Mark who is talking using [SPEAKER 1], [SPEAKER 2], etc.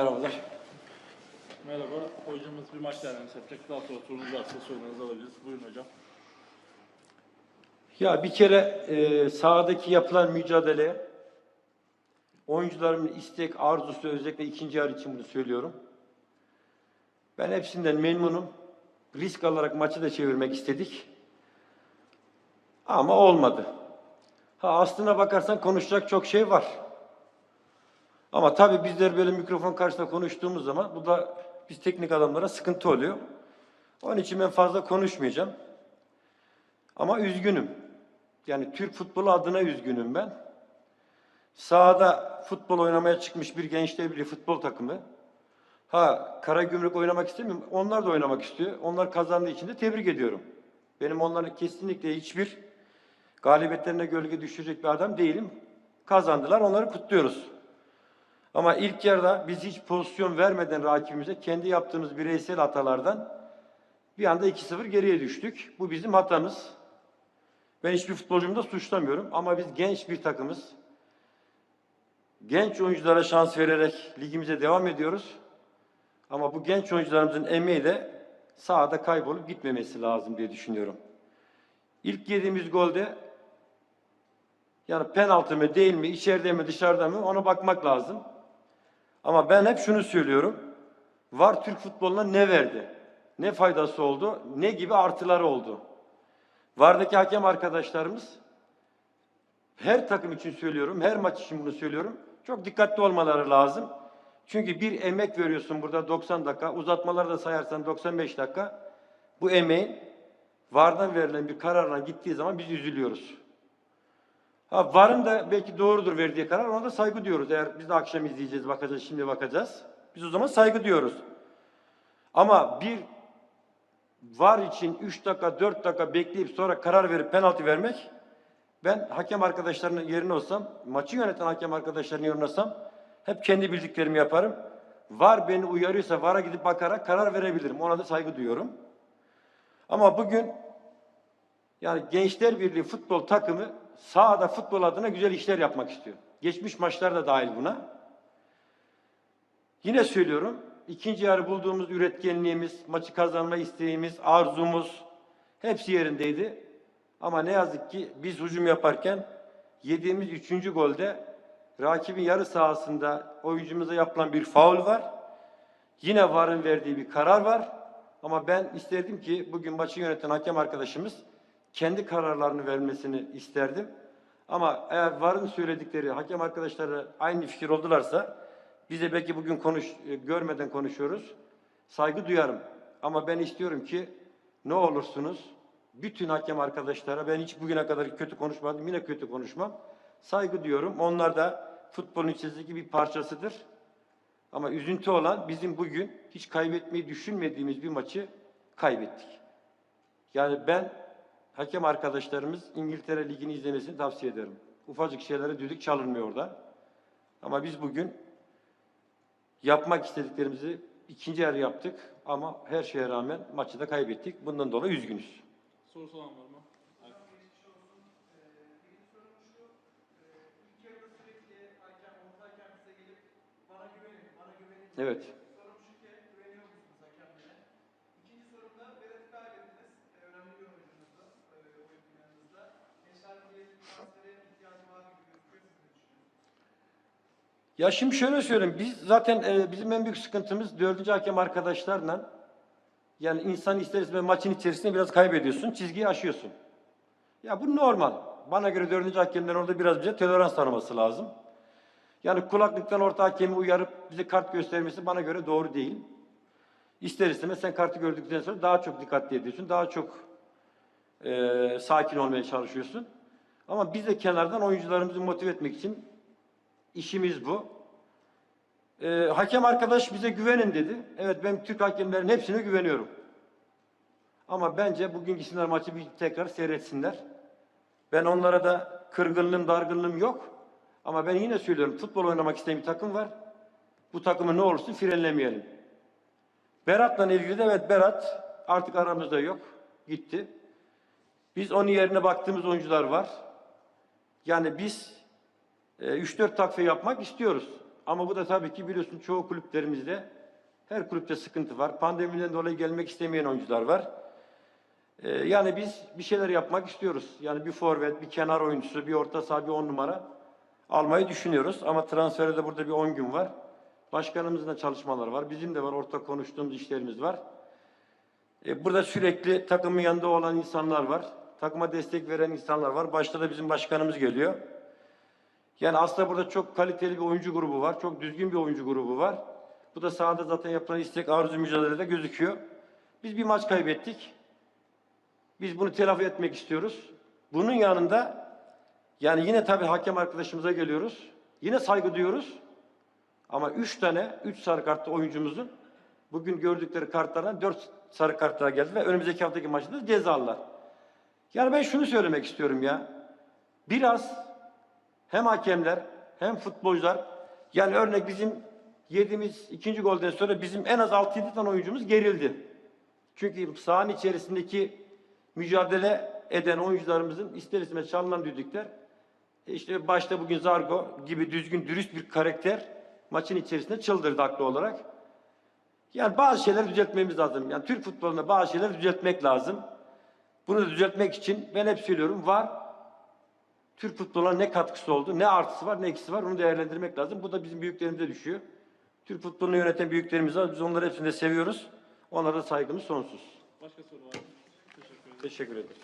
[SPEAKER 1] Merhabalar.
[SPEAKER 2] Merhaba. Hocamız bir maç değerlendirmesi yapacak. Daha sonra sorunuz varsa sorularınızı alabiliriz. Buyurun hocam.
[SPEAKER 1] Ya bir kere e, sahadaki yapılan mücadele, oyuncuların istek, arzusu özellikle ikinci yarı için bunu söylüyorum. Ben hepsinden memnunum. Risk alarak maçı da çevirmek istedik. Ama olmadı. Ha aslına bakarsan konuşacak çok şey var. Ama tabii bizler böyle mikrofon karşısında konuştuğumuz zaman bu da biz teknik adamlara sıkıntı oluyor. Onun için ben fazla konuşmayacağım. Ama üzgünüm. Yani Türk futbolu adına üzgünüm ben. Sahada futbol oynamaya çıkmış bir gençler birliği futbol takımı. Ha Karagümrük oynamak istemiyor. Onlar da oynamak istiyor. Onlar kazandığı için de tebrik ediyorum. Benim onların kesinlikle hiçbir galibiyetlerine gölge düşürecek bir adam değilim. Kazandılar. Onları kutluyoruz. Ama ilk yarıda biz hiç pozisyon vermeden rakibimize kendi yaptığımız bireysel hatalardan bir anda 2-0 geriye düştük. Bu bizim hatamız. Ben hiçbir futbolcumu da suçlamıyorum ama biz genç bir takımız. Genç oyunculara şans vererek ligimize devam ediyoruz. Ama bu genç oyuncularımızın emeği de sahada kaybolup gitmemesi lazım diye düşünüyorum. İlk yediğimiz golde yani penaltı mı değil mi, içeride mi, dışarıda mı ona bakmak lazım. Ama ben hep şunu söylüyorum. VAR Türk futboluna ne verdi? Ne faydası oldu? Ne gibi artıları oldu? VAR'daki hakem arkadaşlarımız her takım için söylüyorum, her maç için bunu söylüyorum. Çok dikkatli olmaları lazım. Çünkü bir emek veriyorsun burada 90 dakika, uzatmaları da sayarsan 95 dakika. Bu emeğin VAR'dan verilen bir kararla gittiği zaman biz üzülüyoruz. Ha VAR'ın da belki doğrudur verdiği karar, ona da saygı diyoruz. Eğer biz de akşam izleyeceğiz, bakacağız, şimdi bakacağız. Biz o zaman saygı diyoruz. Ama bir var için 3 dakika 4 dakika bekleyip sonra karar verip penaltı vermek ben hakem arkadaşlarının yerine olsam maçı yöneten hakem arkadaşlarının yerine olsam hep kendi bildiklerimi yaparım. Var beni uyarıyorsa vara gidip bakarak karar verebilirim. Ona da saygı duyuyorum. Ama bugün yani Gençler Birliği futbol takımı sahada futbol adına güzel işler yapmak istiyor. Geçmiş maçlar da dahil buna. Yine söylüyorum, ikinci yarı bulduğumuz üretkenliğimiz, maçı kazanma isteğimiz, arzumuz hepsi yerindeydi. Ama ne yazık ki biz hücum yaparken yediğimiz üçüncü golde rakibin yarı sahasında oyuncumuza yapılan bir faul var. Yine VAR'ın verdiği bir karar var. Ama ben isterdim ki bugün maçı yöneten hakem arkadaşımız kendi kararlarını vermesini isterdim. Ama eğer VAR'ın söyledikleri hakem arkadaşları aynı fikir oldularsa bize belki bugün konuş e, görmeden konuşuyoruz. Saygı duyarım. Ama ben istiyorum ki ne olursunuz bütün hakem arkadaşlara ben hiç bugüne kadar kötü konuşmadım. Yine kötü konuşmam. Saygı diyorum. Onlar da futbolun içerisindeki bir parçasıdır. Ama üzüntü olan bizim bugün hiç kaybetmeyi düşünmediğimiz bir maçı kaybettik. Yani ben hakem arkadaşlarımız İngiltere Ligi'ni izlemesini tavsiye ederim. Ufacık şeylere düdük çalınmıyor orada. Ama biz bugün yapmak istediklerimizi ikinci yarı yaptık ama her şeye rağmen maçı da kaybettik. Bundan dolayı üzgünüz.
[SPEAKER 2] Sorusu olan var mı? Evet.
[SPEAKER 1] Ya şimdi şöyle söyleyeyim. Biz zaten e, bizim en büyük sıkıntımız dördüncü hakem arkadaşlarla yani insan ister istemez maçın içerisinde biraz kaybediyorsun, çizgiyi aşıyorsun. Ya bu normal. Bana göre dördüncü hakemlerin orada biraz bize tolerans tanıması lazım. Yani kulaklıktan orta hakemi uyarıp bize kart göstermesi bana göre doğru değil. İster istemez sen kartı gördükten sonra daha çok dikkatli ediyorsun, daha çok e, sakin olmaya çalışıyorsun. Ama biz de kenardan oyuncularımızı motive etmek için işimiz bu. Ee, hakem arkadaş bize güvenin dedi. Evet ben Türk hakemlerin hepsine güveniyorum. Ama bence bugün gitsinler maçı bir tekrar seyretsinler. Ben onlara da kırgınlığım, dargınlığım yok. Ama ben yine söylüyorum futbol oynamak isteyen bir takım var. Bu takımı ne olursun frenlemeyelim. Berat'la ilgili de evet Berat artık aramızda yok. Gitti. Biz onun yerine baktığımız oyuncular var. Yani biz 3-4 takviye yapmak istiyoruz. Ama bu da tabii ki biliyorsun çoğu kulüplerimizde her kulüpte sıkıntı var. Pandemiden dolayı gelmek istemeyen oyuncular var. Ee, yani biz bir şeyler yapmak istiyoruz. Yani bir forvet, bir kenar oyuncusu, bir orta saha, bir on numara almayı düşünüyoruz. Ama transferde de burada bir 10 gün var. Başkanımızın da çalışmaları var. Bizim de var. Ortak konuştuğumuz işlerimiz var. E, burada sürekli takımın yanında olan insanlar var. Takıma destek veren insanlar var. Başta da bizim başkanımız geliyor. Yani aslında burada çok kaliteli bir oyuncu grubu var. Çok düzgün bir oyuncu grubu var. Bu da sahada zaten yapılan istek, arzu, mücadelede gözüküyor. Biz bir maç kaybettik. Biz bunu telafi etmek istiyoruz. Bunun yanında yani yine tabii hakem arkadaşımıza geliyoruz. Yine saygı duyuyoruz. Ama üç tane, üç sarı kartlı oyuncumuzun bugün gördükleri kartlardan dört sarı kartlar geldi ve önümüzdeki haftaki maçta da cezalılar. Yani ben şunu söylemek istiyorum ya. Biraz hem hakemler hem futbolcular yani örnek bizim yediğimiz ikinci golden sonra bizim en az 6-7 tane oyuncumuz gerildi. Çünkü sahanın içerisindeki mücadele eden oyuncularımızın ister istemez çalınan düdükler e işte başta bugün Zargo gibi düzgün dürüst bir karakter maçın içerisinde çıldırdı haklı olarak. Yani bazı şeyler düzeltmemiz lazım. Yani Türk futbolunda bazı şeyler düzeltmek lazım. Bunu düzeltmek için ben hep söylüyorum var. Türk futboluna ne katkısı oldu, ne artısı var, ne eksisi var onu değerlendirmek lazım. Bu da bizim büyüklerimize düşüyor. Türk futbolunu yöneten büyüklerimiz var. Biz onları hepsini de seviyoruz. Onlara da saygımız sonsuz.
[SPEAKER 2] Başka soru var mı? Teşekkür ederim.
[SPEAKER 1] Teşekkür ederim.